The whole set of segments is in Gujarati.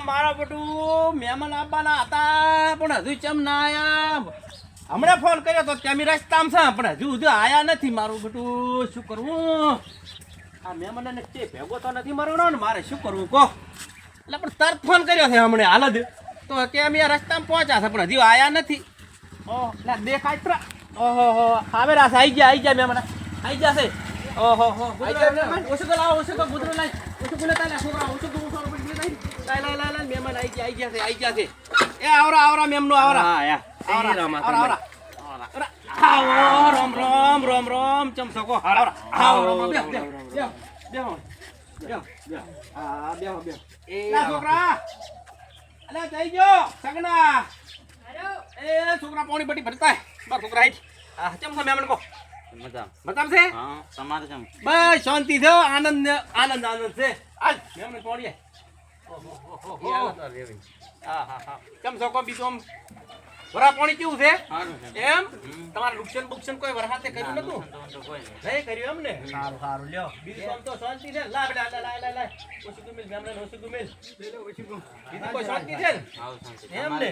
મારા બધું મહેમાન આવવાના હતા પણ હજુ ચમ ના આયા. હમણાં ફોન કર્યો તો ત્યાં રસ્તામાં છે પણ હજુ હજુ આયા નથી મારું બધું. શું કરવું? આ મહેમાનને તે ભેગો તો નથી મારવાનો ને મારે શું કરવું કહો. એટલે પણ તરત ફોન કર્યો છે હમણાં હાલ જ. તો કે અમે આ રસ્તામાં પહોંચ્યા છે પણ હજુ આયા નથી. ઓહ લે દેખાય ઓહો હો આવે રાસ આવી ગયા આવી ગયા મહેમાન. આવી ગયા છે. ઓહો હો ઓછું તો લાવો ઓછું તો ગુજરો લાઈ ઓછું બોલે તાલે છોકરા ઓછું બોલે તાલે આવી ગયા આવી ગયા છે આવી ગયા છે. એ આવરા આવરા મેમનો આવરા. હા યા. આવરા આવરા આવો રોમ રોમ રોમ આવરા. આવો આ એ છોકરા. અલે જઈ ગયો સગના. એ છોકરા પાણી બટી ભરતા બસ છોકરા આઈ આ ચમ મેમન કો મજા મતલબ છે? હા તમારે કેમ? બસ શાંતિ છે આનંદ આનંદ આનંદ છે. હાલ મેમન પાણી આય. ઓહો, ઓહો, ઓહો. હા હા હા ચમ છો કો બીજું વરા પાણી કેવું છે? એમ? તમારે નુકસાન બુકસાન કોઈ વરસાદે કર્યું નતું? નહીં. નહીં કર્યું એમ ને? સારું સારું. લ્યો બીજું આમ તો શાંતિ છે. લા બેટા લા લા લા લા. ઓછી ગુમેલ મેમન ઓછી ગુમેલ. બીજું કોઈ શાંતિ છે ને? આવું શાંતિ. એમ ને?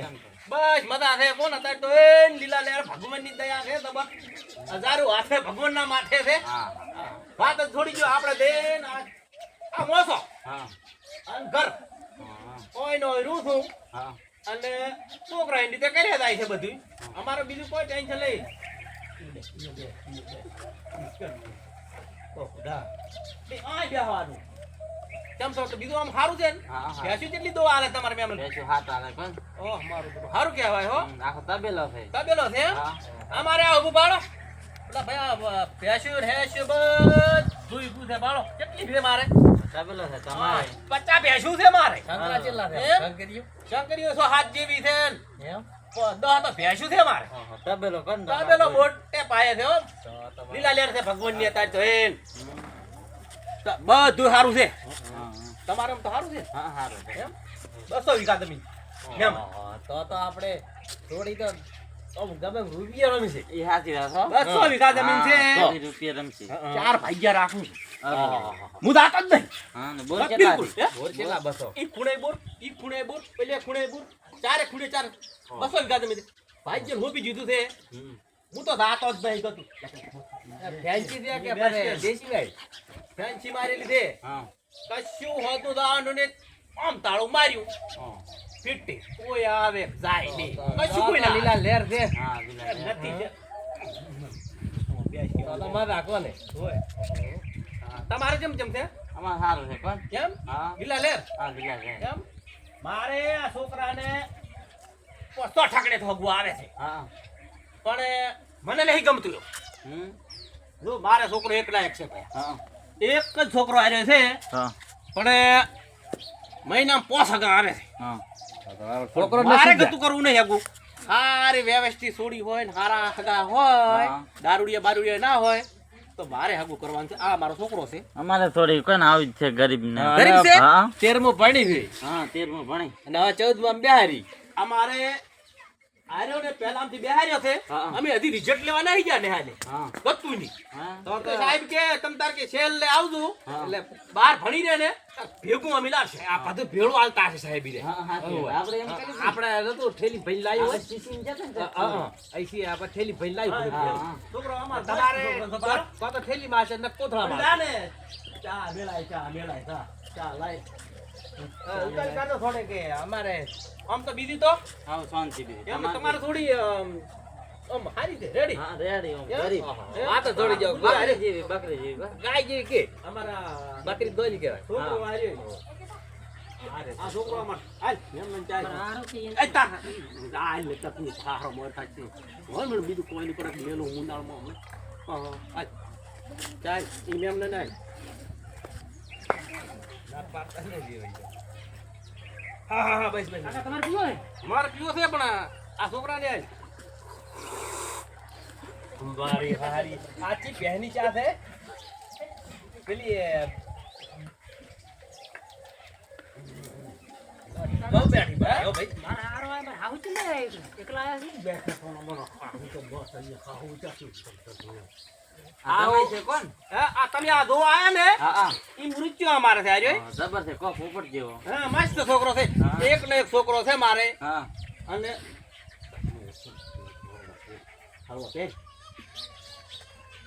બસ મજા છે. કોણ હતા? તો એ લીલા લેર ભગવાનની દયા છે તો હજારો હાથે ભગવાન ના માથે છે. વાત જ થોડી જો આપણે દેન આ આ મોસો હા અને ઘર હા કોઈ નો રૂ છું હા અને છોકરા એની રીતે કર્યા જાય છે બધું અમારે બીજું કોઈ ટેન્શન બેહવાનું. કેમ છો? બીજું આમ સારું છે. ભેંસું કેટલી દો આલે તમારે બેસું હાથ? ઓહ મારું સારું કહેવાય હો. આખો તબેલો છે. તબેલો છે અમારે આ ઉભું બાળો પેલા ભાઈ ભેંસ્યું ને બધું છે પાડો. કેટલી ભે મારે? તબેલો છે તમારે. પચાસ ભેંસું છે મારે. શંકરા ચેલા છે? શંકરીઓ? શંકરીઓ સો હાથ જેવી છે એમ? પ- તો ભેંસું છે મારે. તબેલો કોણ તબેલો મોટે પાયે છે હો તો લીલા લેર છે ભગવાનની અત્યારે તો એન. બધું સારું છે. તમારે તો સારું છે? હા સારું છે. એમ? બસો વીઘા જમીન. એમ. તો તો આપણે થોડી તો એમ રૂપિયા રમી છે. ઈ સાચી બસો વીઘા જમીન છે. રૂપિયા રમશે. ચાર ભાગ્યા રાખું છું. હું દાંત જ નહીં. હા, ને કેટલા બિલકુલ, હતી? હે? બોર કેટલા બસો? ઈ ખૂણે બોર ઈ ખૂણે બોર પેલે ખૂણે બોર ચારે ખૂણે ચાર. બસો વીઘા જમીન છે. ભાઈ હું બી જીધું છે. હું તો દાંત જ નહીં ગતું ફેન્સી કે દેશી ફેન્સી મારેલી છે. હા, કશું હોતું દાંડ ને આમ તાળું માર્યું. હા. ફીટી કોઈ આવે જાય નહીં. કશું કોઈ ના લીલા લેર છે. હા, લીલા નથી તમારે રાખો ને તમારે કેમ કેમ છે? અમાર સારું છે પણ. કેમ? લીલા લેર? હા, લીલા લેર. એમ મારે આ છોકરાને પોસ્તો ઠાકડે થોગવું આવે છે. હા. પણ મને નહીં ગમતું એવું. હમ. જો મારે છોકરો એકલા એક છે ભાઈ. હા, એક જ છોકરો આવ્યો છે. પણ મહિનામાં પોસ હગા આવે છે. હા. છોકરો મારે ગતું કરવું નહીં હગું સારી વ્યવસ્થિત સોડી હોય ને સારા હગા હોય દારૂડિયા બારૂડિયા ના હોય તો મારે હગું કરવાનું છે. આ મારો છોકરો છે. અમારે થોડી કોણ આવી જ છે ગરીબ ને. ગરીબ છે? હા. તેરમું ભણી છે. હા તેરમું ભણી. અને હવે ચૌદમાં બિહારી. અમારે આર્યો ને પહેલામથી બેહાર્યો છે. અમે હજી રિઝલ્ટ લેવા નહીં ગયા નેહાલે હા. ગતું નહીં. તો તો સાહેબ કે તમ તાર કે સેલ લે આવજો. એટલે બાર ભણી રહે ને ભેગું અમે લાવશે. આ બધું ભેળું હાલતા હશે સાહેબ રે. આપણે ને. નતું ઠેલી ભઈ લાવ્યો ને. અહીંથી આપણે ઠેલી ભઈ લાવ્યું. છોકરો અમાર તમારે. તો તો ઠેલીમાં હશે ને કોથળામાં જા ચા મેલાય ચા મેલાય ચા ચા લાય. ઉતારી કાઢો થોડે કે અમારે આમ તો બીજી તો? આવો શાંતિ બીજી. તમારે થોડી આમ હારી છે રેડી હા, રેડી, આમ? ગરીબ. એમ? આ તો થોડી જાવ બકરી જેવી, બકરી જેવી, ગાય જેવી કે? અમારા બકરી દોલી કહેવાય. છોકરો હા. આ છોકરો અમાર. હાલ મેમન ચા એ તાર. આ લે તકની ખારો મોર થાય હોય મને બીજું કોઈ નહીં પડે લેલો મુંડાળમાં અમે હા હા. હાલ. ચાલ એમ ને ના હા હા હા બસ બસ તમારે પીવો મારે પીવો છે પણ આ આ છોકરાને આય મારી હારી આચી પહેની ચા છે. પેલી બહુ બેઠી ભાઈ હો ભાઈ. બેઠો તો બસ અહીંયા આવો. છે કોણ? આ તમે આ જોવા આયા ને? હા હા. ઈ મૃત્યુ અમારે છે આજે જબર છે કો પોપટ જેવો. હા મસ્ત છોકરો છે. એક ને એક છોકરો છે મારે. હા. અને હાલો બેન.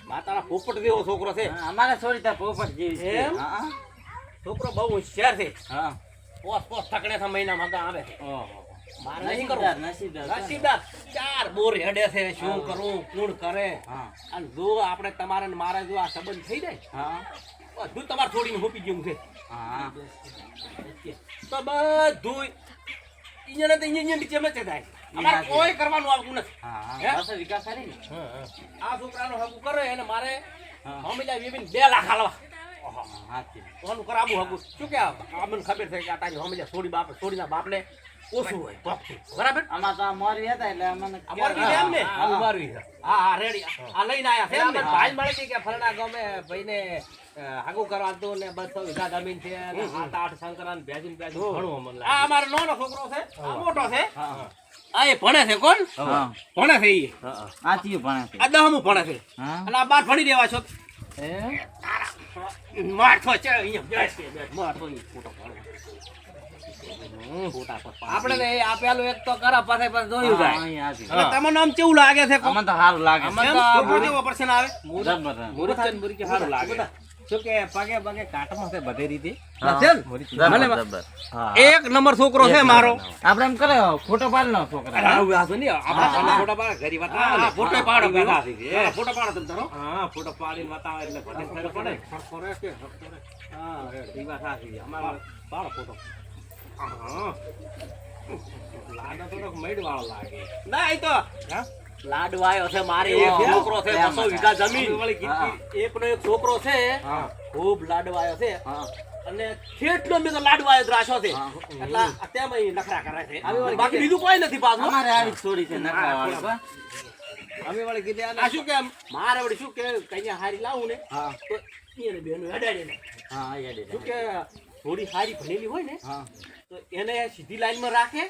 માતાના પોપટ જેવો છોકરો છે. અમારે છોડી ત્યાં પોપટ જેવી છે. છોકરો બહુ હોશિયાર છે. હા. પોસ પોસ થકડે છે મહિનામાં આવે ઓહો. કરવું? ચાર બોર હેડે છે શું હા. કોણ કરે. અને જો આપણે તમારે મારે જો આ સંબંધ થઈ જાય બધું તમારે છોડીને હોપી ગયું છે. તો બધું ઈયને તો ઈયને નીચે મચે જાય અમારે કોઈ કરવાનું આવતું નથી. વિકાસ કરી ને. આ છોકરાનો કરે એને મારે મમ્મીલા વેવીને બે લાખ હાલવા. હા, હાચી. કરાવું હગું. શું કે ખબર છે આ તારી મમ્મીલા છોડી બાપ છોડીના બાપને ઓછું હોય કોકતું. બરાબર? આમાં તો મોરવી હતા એટલે અમને આ મોરબી છે એમ ને હા, હા. હા હા રેડી. આ લઈને આયા છે અમને ભાઈ મળે છે કે ફરણા ગામે ભાઈને હાગુ કરવા દો ને બસો વીઘા જમીન છે સાત આઠ શંકરાન ભેજીન ભેજીને ઘણું અમને લાગે. આ અમારો નાનો છોકરો છે આ મોટો છે. આ એ ભણે છે કોણ? ભણે છે ઈ. આ ચિયું ભણે છે. આ દહમું ભણે છે. અને આ બાર ભણી દેવા છો. એ માઠો છે અહીંયા બેસ કે બેસ માઠો ઈ ફોટો પાડ. આપણે ને એ એક તો કરા પાસે પાસે જોયું જાય અહીં તમને આમ કેવું લાગે છે? અમને તો સારું લાગે. એમ? છે. છોકરો જેવો person આવે? સારું લાગે. શું કે ને? જબર. હા. એક નંબર છોકરો છે મારો. આપડે એમ કરે ફોટો પાડ લો છોકરા આપણા ફોટા પાડે ના. ફોટો પાડો પાડો તમે તારો. હા ફોટો પાડીને બતાવે એટલે પડે. હા એ વાત સાચી અમારે પાડો ફોટો. હા લાડો થોડોક મૈડવાળો લાગે ના એ તો હા? લાડવાયો છે મારે. એક છોકરો છે બસો વીઘા જમીન. વળી એક છોકરો છે ખૂબ લાડવાયો છે. અને કેટલો મેં તો લાડવાયો જ છે. એટલે અત્યારમાં નખરા કરે છે. બાકી બીજું કોઈ નથી પાછું. અમારે આવી છોડી છે નખરાવાળી, અમે વળી કીધી આ શું કે મારે વળી શું કે કઈ હારી લાવું ને? હા. તો એને બેનો અડાડે ને હા યાદ શું કે થોડી હારી ભણેલી હોય ને? હા. તો એને સીધી લાઈનમાં રાખે.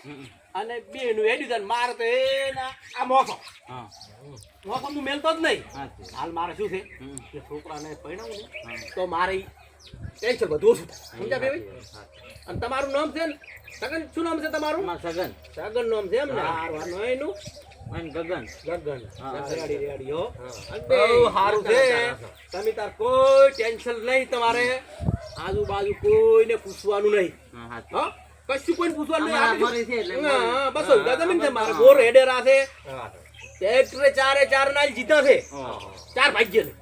અને બેનું એડી દે મારે તો એના આ મોકો હા. મોસો હું મેલતો જ નહીં. હાલ મારે શું છે. કે છોકરાને પરણાવું તો મારે ટેન્શન બધું ઓછું સમજા ભાઈ? અને તમારું નામ છે ને? સગન? શું નામ છે તમારું? સગન. સગન નામ છે એમ ને. હારું, એનું? અને ગગન. ગગન. રેડી રેડી હો. બહુ સારું છે. તમે તાર કોઈ ટેન્શન નહીં તમારે. આજુબાજુ કોઈને પૂછવાનું નહીં. હો? કશું કોઈ પૂછવાનું નહીં. બસો વીઘા જમીન છે મારે. બોર હેડેરા છે. ટ્રેક્ટરે ચારે ચાર નાલ જીતા છે. ચાર ભાગ્ય ને.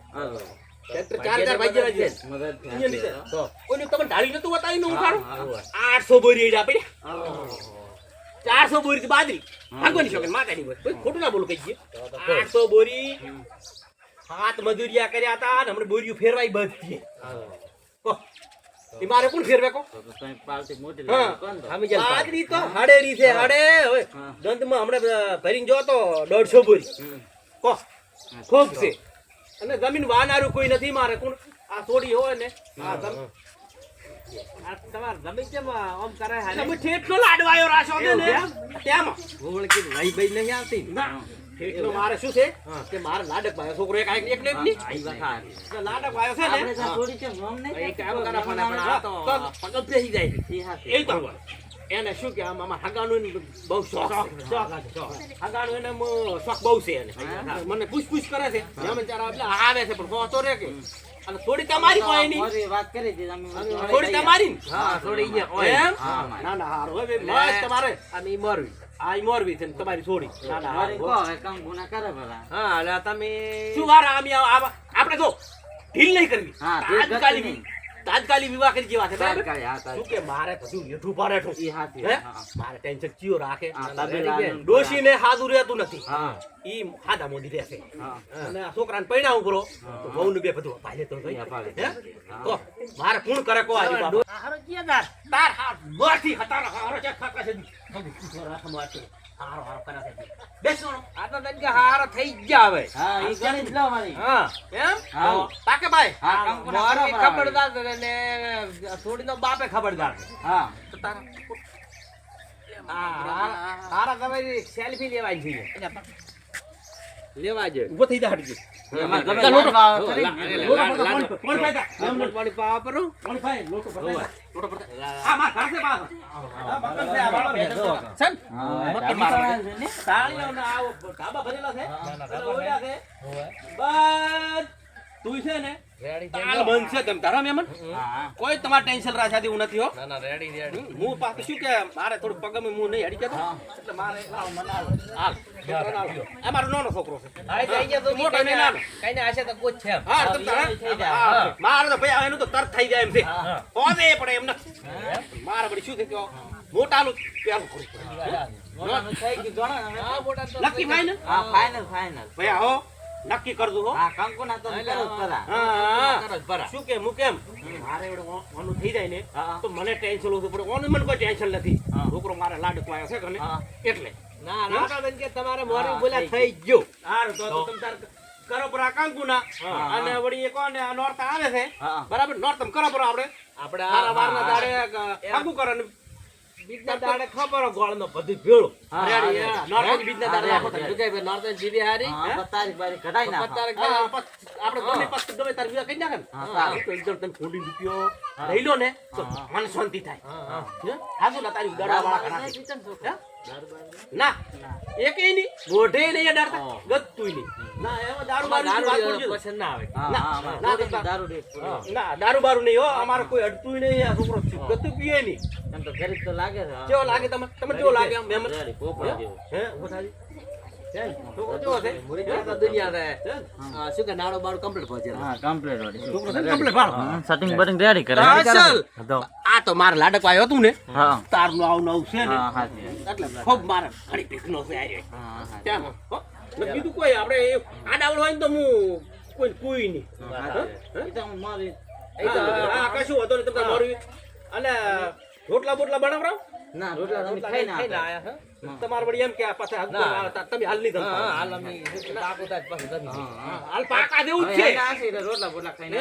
ટ્રેક્ટર ચાર ચાર ભાગ્ય ના છે મદદ છે. અહીંયા નીચે. તો કોઈને તમે ઢાળી નતું બતાવ્યું ને? હા. આઠસો બોરી આપી. ચારસો બોરી બાદરી ભાગવાની શોખીન માતાની બોરી ખોટું ના બોલું કઈ ગયું આઠસો બોરી હાથ મજૂરિયા કર્યા હતા અને હમણાં બોરીઓ ફેરવાય બધી મારે કોણ ફેરવે કો? તો તો મોટી હડેરી છે હડે. હવે. દંતમાં હમણાં ભરીને જો તો દોઢસો બોરી કો. ખૂબ છે. અને જમીન વાનારું કોઈ નથી મારે. કોણ? આ થોડી હોય ને. આ જમ- આ તમારે જમીન કેમ આમ કરે હાલે? તમે ઠેઠનો લાડવાયો રાશો છે ને? તેમાં હું વળી લઈ બઈ નહીં આવતી? ના. ઠેઠનો મારે શું છે? કે મારે લાડક ભાઈ છોકરો એક એક એક ને એક ની આ ઈ વાત લાડક ભાઈ છે ને ત્યાં થોડી છે મોમ નહીં એક કરે પણ પણ તો તો બેસી જાય એ તો એને શું કે આમાં હગાનું બહુ શોખ શોખ હગાનું એને શોખ બહુ છે એને. મને પૂછ પૂછ કરે છે. અમે ચાર એટલે આવે છે પણ પહોંચતો રે કે. અને થોડી તમારી કોઈ નહીં વાત કરી હતી તમે થોડી તમારી. હા થોડી એમ? ના ના હારું. હવે મસ્ત તમારે. આમ ઈ મોરવી. આ મોરવી છે તમારી છોડી ના ના હવે કામ ગુના કરે ભલા. હા એટલે તમે શું વાર આમ આમ- આપણે જો ઢીલ નહીં કરવી. હા, ઢીલ કરવી તાત્કાલિક વિવાહ કરી જેવા છે? તાત્કાલિક, હા, શું કે મારે બધું હેઠું પારેઠું એ હાથી હે? મારે ટેન્શન ચિયો રાખે. ડોશી ને હાજુ રહેતું નથી. હા. ઈ હાદા મોદી રહેશે. અને આ છોકરાને પૈણા ઉપરો તો વહુનું બે બધું પાલે તો. હે? તો મારે પૂર્ણ કરે કો આજે બાબા હારો તાર? તાર હાર મોટી હતાર હારો છે? ખાતા છે હારો હારો કરે છે બેસો આ તો તને કે થઈ ગયા હવે હા લો મારી હા એમ હા. પાકે ભાઈ હા કામ ગુના કરો મોરવી ભલા. ખબરદાર છે ને થોડીનો બાપે ખબરદાર છે. હા તો તારા હા, હારા- હારા તમે સેલ્ફી લેવાય છે લેવા જોઈએ ઊભો થઈ જા હટજી તા? છે ને? તાલ બંધ તમ તારા મહેમાન? કોઈ તમારે ટેન્શન રાખ્યા હું નથી હો. ના ના રેડી રેડી. હું પાછું શું કે મારે થોડું પગમે હું નહીં હડી કેતો એટલે મારે હાલ. હાલ છોકરાને હાલ. આ મારો નાનો છોકરો છે. હા થઈ ગયા તો મોટો ને નાનો. કઈ ને આશે તો કોઈ છે. હા તો તારે? જાય. મારે તો ભાઈ એનું તો તરત થઈ જાય એમ છે. હોદે પડે એમ નથી. મારે શું થયું મોટાનું પેલું નક્કી હા. ભાઈ આવો. નક્કી કરજો હો. હા, તો કરો જ ભરા. શું કે હું કેમ? મારે ઓનું થઈ જાય ને તો મને ટેન્શન ઓછું પડે. ઓનું મને કોઈ ટેન્શન નથી. છોકરો મારે લાડકો આવ્યો છે કને એટલે. ના ના તો બેન કે તમારે મોરી બોલ્યા થઈ ગયો. હારું તો તો? તમ તાર કરો પરા કાંકુના. ના અને વળી એ કોને આ નોરતા આવે છે. બરાબર? નોરતમ કરો પરા આપણે. આપણે આ વારના. દાડે કાંકુ કરો ને બીજના દાડે ખબર બધું ભેળું બીજના દાડે તમે. કે જીવી હારી તારીખ કઢાઈ આપણે ગમે પછી ગમે તાર વિવાહ કરી નાખે. તો એકદમ તમે ખોડી રૂપિયો લઈ લો ને તો મન શાંતિ થાય. હા હા. હે? તારી ગળા વાળા ઘણા ને. છોકરો? હે? ના એકેય નહીં. મોઢે નહીં અડાડતા હા. નહીં. ના એમાં દારૂ બારૂ દારૂ વાત કરજો. પસંદ ના આવે. ના, અમારે ના, થોડીક ના, દારૂ ના દારૂ બારૂ નહીં હો. અમારે કોઈ અડતું નહીં આ છોકરો ગતું પીએ નહીં. એમ તો ગરીબ તો લાગે છે. કેવો લાગે તમને? તમને કેવો લાગે આમ મહેમાન રેડી, પોપડા જેવો. હે ઊભો થાજી. હે? છોકરો કેવો છે? મુરી તો દુનિયા છે હે? આ. તો, આ તો મારે લાડક આવ્યો હતું ને. હા, તારનું આવું નવું છે. એટલે ખૂબ મારે ઘણી ભીખનો છે આ રહ્યો. હા, હાચી ત્યાં બીજું કોઈ આપણે આ આડાવડ હોય ને તો હું કોઈ કોઈ નહીં. મારી- કશું વાંધો નહીં તમને મારું અને રોટલા બોટલા બનાવરાવ? ના, રોટલા. આયા તમારે વળી એમ કે આ ના. તમે હાલ નહીં હા, હાલ અમે. હાલ પાકા છે. રોટલા બોટલા ખાઈને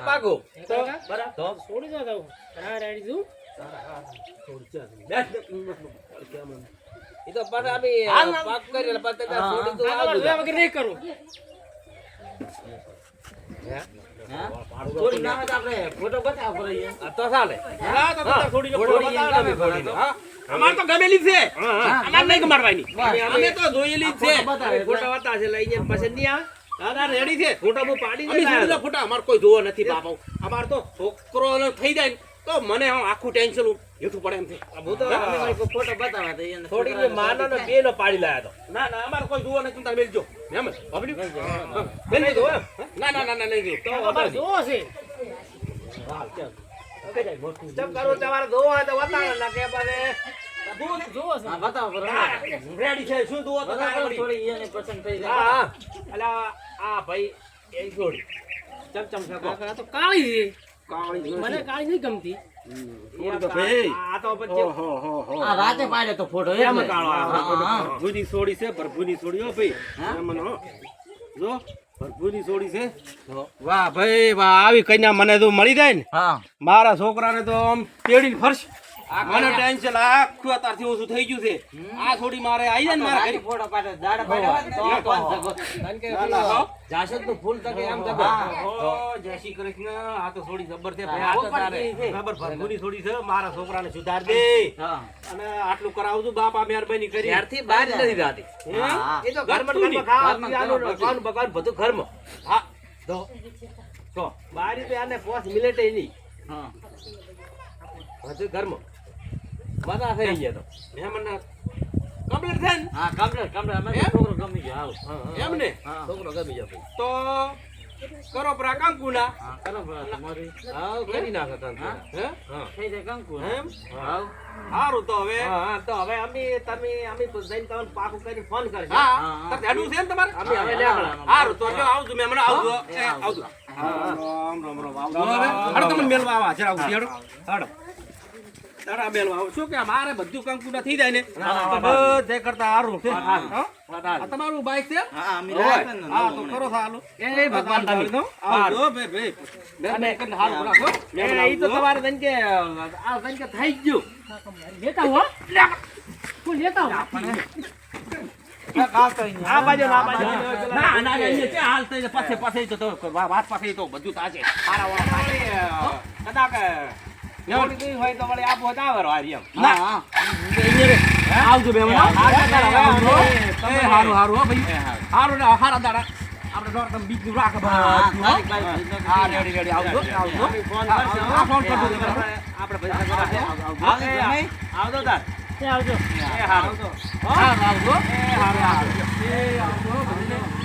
પાકો. બરાબર. છોડી દો હા રેડી એ. અમારે તો ગમેલી છે અમાર નહીં મારવાની અમે તો જોયેલી છે ફોટો હતા છે લઈને પસંદ નહીં રેડી છે ફોટા હું પાડી ફોટા અમારે કોઈ જોવો નથી બાપા અમારે તો છોકરો થઈ જાય તો મને આખું ટેન્શન હેઠું પડે એમ કોઈ ફોટો બતાવા થોડી માનો ને બે નો પાડી લાયા તો. ના ના અમારે કોઈ જુઓ નહીં તમે બેસજો એમ? ના ના ના ના નહીં તો અમારે જુઓ છે. ચમ કરું તમારે જોવો હોય તો બતાવો ના કે. હા, બતાવો પડે. હા, રેડી છે. શું જોવો તો તારે બતાવો વળી. થોડી એને પસંદ થઈ જાય. હા અલા આ ભાઈ એ જોડી. ચમ કાળી. મને કાળી નહીં ગમતી. વાહ ભાઈ વાહ આવી કન્યા મને તો મળી જાય ને. મારા છોકરાને તો આમ તેડીને ફરશ. મને ટેન્શન આખું અત્યારથી ઓછું થઈ ગયું છે. આ થોડી મારે આવી જાય ને મારે ઘરે. ફોટો પાડ્યો દાડા હો. જાસદનું ફૂલ તકે એમ તકે ઓ, જય શ્રી કૃષ્ણ. આ તો થોડી જબર છે ભાઈ આ તો તારે. ખબર ભરગુની થોડી છે મારા છોકરાને સુધાર દે. અને આટલું કરાવજો બાપા મહેરબાની કરી. ત્યારથી બહાર નથી જાતી હા. એ તો ઘરમાં ઘરમાં ખાવાનું ખાવાનું પકાવાનું બધું ઘરમાં. હા. તો તો બહાર તો આને પોસ મિલેટ નહીં હા. બધું ઘરમાં. મજા થઈ ગયા તો. મહેમાન કમ્પ્લીટ થાય ને? હા કમ્પ્લીટ કમ્પ્લીટ અમે છોકરો ગમી ગયો હાલો. એમ ને છોકરો ગમી ગયો તો કરો પરા કંકુના. કરો તમારી. હા કરી નાખો તને હા? હે? હા. થઈ જાય કંકુ એમ? હા. સારું તો હવે. હા હા તો હવે અમે તમે અમે તો જઈને તમને પાકું કરી ફોન કરજો. હા. હા. હેડું છે ને તમારે? અમે હવે લેવા સારું તો જો આવજો એ એ, આવજો. આવજો. રામ રામ રામ. આવજો હવે હાડો તમે મેલવા આવા જરા આવું હેડો. હાડો તારા આવો શું કે મારે બધું કંકુ થઈ જાય ને? બધે કરતા સારું છે તમારું બાઈક છે? હા હા તો કરો સારું એ ભગવાન તમે આવજો ભાઈ ભાઈ. મહેરબાની કરીને સારું રાખો. એ તો તમારે તન કે આ તન કે થઈ ગયું. લેતા હો. કોઈ લેતા હો આ બાજુ ને બાજુ. ના ના ના અહીંયા હાલ થઈ પાસે પાસે તો વાત પાસે તો બધું તાજે કદાચ ગઈ હોય તો વળી આપો જ આવે હારી એમ. ના. આવજો બે હા, હા, હા, આવજો હા, હારું હારું હો ભાઈ. હારું ને હારા દાડા. આપણે દોડ તમે બીજું રાખ હો. હા રેડી રેડી આવજો આવજો. ફોન હા, હા, ફોન કરજો. આપણે પૈસા આવજો. આવજો તાર. આવજો. એ હારું. હારું આવજો. એ હારું આવજો. એ આવજો